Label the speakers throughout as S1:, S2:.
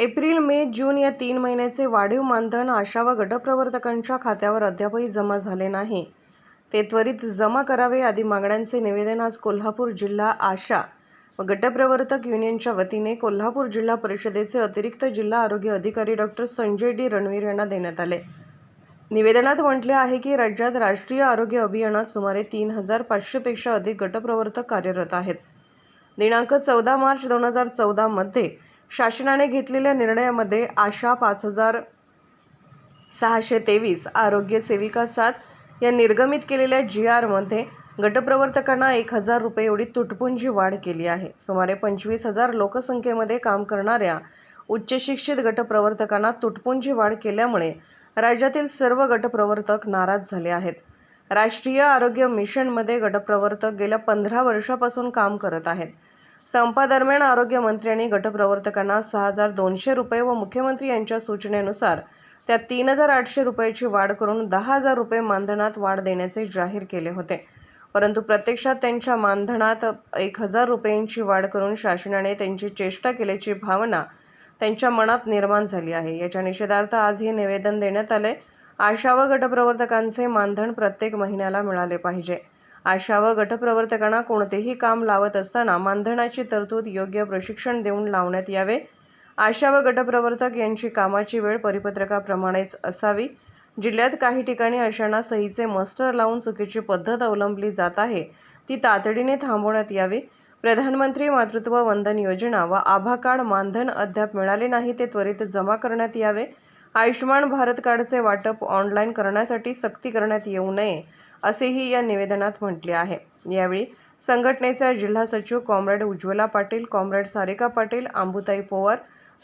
S1: April May जून या तीन महिन्याचे वाढीव मानधन आशा व गटप्रवर्तकांच्या खात्यावर अद्यापही जमा झाले नाही. ते त्वरित जमा करावे आदी मागण्यांचे निवेदन आज कोल्हापूर जिल्हा आशा व गटप्रवर्तक युनियनच्या वतीने कोल्हापूर जिल्हा परिषदेचे अतिरिक्त जिल्हा आरोग्य अधिकारी डॉक्टर संजय डी रणवीर यांना देण्यात आले. निवेदनात म्हटले आहे की राज्यात राष्ट्रीय आरोग्य अभियानात सुमारे तीन हजार पाचशेपेक्षा अधिक गटप्रवर्तक कार्यरत आहेत. दिनांक चौदा मार्च दोन हजार चौदामध्ये शासनाने घेतलेल्या निर्णयामध्ये आशा पाच हजार सहाशे तेवीस आरोग्य सेविका सात या निर्गमित केलेल्या जी आरमध्ये गटप्रवर्तकांना एक हजार रुपये एवढी तुटपुंजी वाढ केली आहे. सुमारे पंचवीस हजार लोकसंख्येमध्ये काम करणाऱ्या उच्चशिक्षित गटप्रवर्तकांना तुटपुंजी वाढ केल्यामुळे राज्यातील सर्व गटप्रवर्तक नाराज झाले आहेत. राष्ट्रीय आरोग्य मिशनमध्ये गटप्रवर्तक गेल्या पंधरा वर्षापासून काम करत आहेत. संपादरम्यान आरोग्यमंत्र्यांनी गटप्रवर्तकांना सहा हजार दोनशे रुपये व मुख्यमंत्री यांच्या सूचनेनुसार त्या तीन हजार आठशे रुपयाची वाढ करून दहा हजार रुपये मानधनात वाढ देण्याचे जाहीर केले होते. परंतु प्रत्यक्षात त्यांच्या मानधनात एक हजार रुपयांची वाढ करून शासनाने त्यांची चेष्टा केल्याची भावना त्यांच्या मनात निर्माण झाली आहे. याच्या निषेधार्थ आज हे निवेदन देण्यात आले. आशा व गटप्रवर्तकांचे मानधन प्रत्येक महिन्याला मिळाले पाहिजे. आशा व गटप्रवर्तकांना कोणतेही काम लावत असताना मानधनाची तरतूद योग्य प्रशिक्षण देऊन लावण्यात यावे. आशा व गटप्रवर्तक यांची कामाची वेळ परिपत्रकाप्रमाणेच असावी. जिल्ह्यात काही ठिकाणी अशांना सहीचे मस्टर लावून चुकीची पद्धत अवलंबली जात आहे. ती तातडीने थांबवण्यात यावी. प्रधानमंत्री मातृत्व वंदन योजना व आभा कार्ड मानधन अद्याप मिळाले नाही ते त्वरित जमा करण्यात यावे. आयुष्यमान भारत कार्डचे वाटप ऑनलाईन करण्यासाठी सक्ती करण्यात येऊ नये. असेही या निवेदनात म्हटले आहे. यावेळी संघटनेच्या जिल्हा सचिव कॉम्रेड उज्ज्वला पाटील कॉम्रेड सारिका पाटील आंबुताई पोवार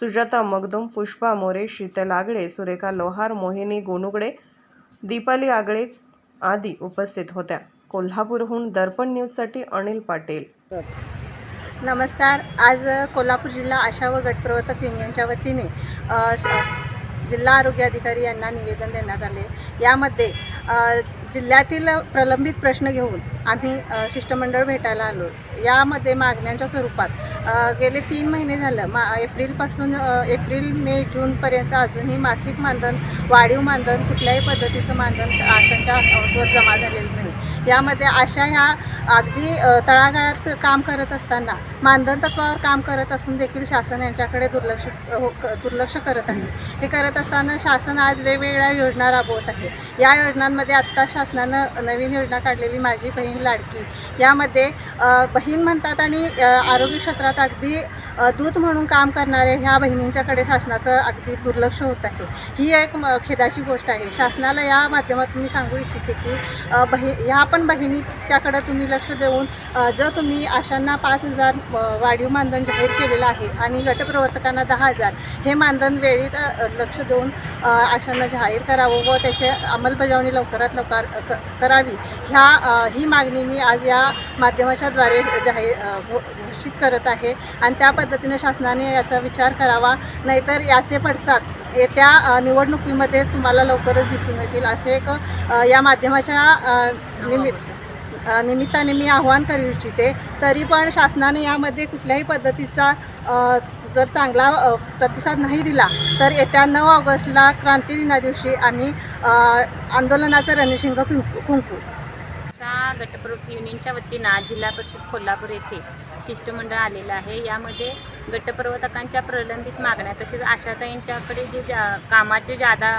S1: सुजाता मगदुम पुष्पा मोरे शीतल आगळे सुरेखा लोहार मोहिनी गोनुगडे दीपाली आगळे आदी उपस्थित होत्या. कोल्हापूरहून दर्पण न्यूजसाठी अनिल पाटील.
S2: नमस्कार. आज कोल्हापूर जिल्हा आशा व गटप्रवर्तक युनियनच्या वतीने जिल्हा आरोग्य अधिकारी यांना निवेदन देण्यात आले. यामध्ये जिल्ह्यातील प्रलंबित प्रश्न घेऊन आम्ही शिष्टमंडळ भेटायला आलो. यामध्ये मागण्यांच्या स्वरूपात गेले तीन महिने झालं. मा एप्रिलपासून एप्रिल मे जूनपर्यंत अजूनही मासिक मानधन वाढीव मानधन कुठल्याही पद्धतीचं मानधन श- आशांच्या अकाउंटवर जमा झालेलं नाही. यामध्ये आशा ह्या अगदी तळागाळात काम करत असताना मानधन तत्वावर काम करत असून देखील शासन यांच्याकडे दुर्लक्ष हो क- दुर्लक्ष करत आहे. हे करत असताना शासन आज वेगवेगळ्या योजना राबवत आहे. या योजनांमध्ये आत्ता शासनानं नवीन योजना काढलेली माझी बहीण लाडकी. यामध्ये बहीण म्हणतात आणि आरोग्य क्षेत्रात अगदी दूत म्हणून काम करणाऱ्या ह्या बहिणींच्याकडे शासनाचं अगदी दुर्लक्ष होत आहे. ही एक म- खेदाची गोष्ट आहे. शासनाला या माध्यमातून मी सांगू इच्छिते की बहि ह्या पण बहिणीच्याकडं तुम्ही लक्ष देऊन जर तुम्ही आशांना पाच हजार वाढीव मानधन जाहीर केलेलं आहे आणि गटप्रवर्तकांना दहा हजार हे मानधन वेळीत लक्ष देऊन आशांना जाहीर करावं व त्याची अंमलबजावणी लवकरात लवकर क- करावी. ह्या ही मागणी मी आज या माध्यमाच्याद्वारे जाहीर घो- घोषित करत आहे. आणि त्या पद्धतीने शासनाने याचा विचार करावा नाहीतर याचे पडसाद येत्या निवडणुकीमध्ये तुम्हाला लवकरच दिसून येतील असे एक या माध्यमाच्या निमित्त निमित्ताने मी आव्हान करू इच्छिते. तरी पण शासनाने यामध्ये कुठल्याही पद्धतीचा जर चांगला प्रतिसाद नाही दिला तर येत्या नऊ ऑगस्टला क्रांती दिना दिवशी आम्ही आंदोलनाचं रणशिंग कुंकू कुंकू
S3: गटप्रमुख युनियनच्या वतीनं आज जिल्हा परिषद कोल्हापूर येथे शिष्टमंडळ आलेलं आहे. यामध्ये गटप्रवर्तकांच्या प्रलंबित मागण्या तसेच आशाताईंच्याकडे जे जा कामाचे जादा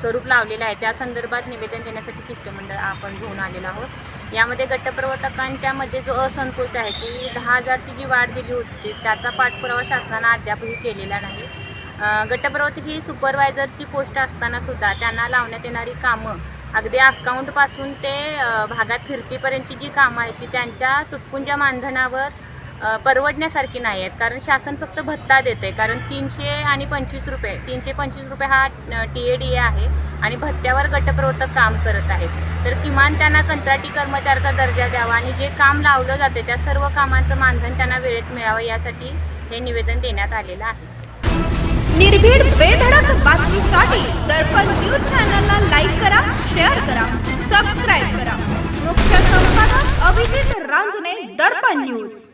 S3: स्वरूप लावलेलं आहे त्या संदर्भात निवेदन देण्यासाठी शिष्टमंडळ आपण घेऊन आलेलो आहोत. यामध्ये गटप्रवर्तकांच्या मध्ये जो असंतोष आहे की दहा हजारची जी वाढ दिली होती त्याचा पाठपुरावा शासनानं अद्यापही केलेला नाही. गटप्रवर्तक ही सुपरवायझरची पोस्ट असताना सुद्धा त्यांना लावण्यात येणारी कामं अगदी अकाउंटपासून ते भागात फिरतीपर्यंतची जी कामं आहेत ती त्यांच्या तुटपुंज्या मानधनावर परवडण्यासारखी नाही आहेत. कारण शासन फक्त भत्ता देते कारण तीनशे आणि पंचवीस रुपये तीनशे पंचवीस रुपये हा टी ए डी ए आहे आणि भत्त्यावर गटप्रवर्तक काम करत आहेत. तर किमान त्यांना कंत्राटी कर्मचाऱ्याचा दर्जा द्यावा आणि जे काम लावलं जाते त्या सर्व कामांचं मानधन त्यांना वेळेत मिळावं यासाठी हे निवेदन देण्यात आलेलं आहे.
S4: निर्भीड बेधडक बातमी सबस्क्राईब करा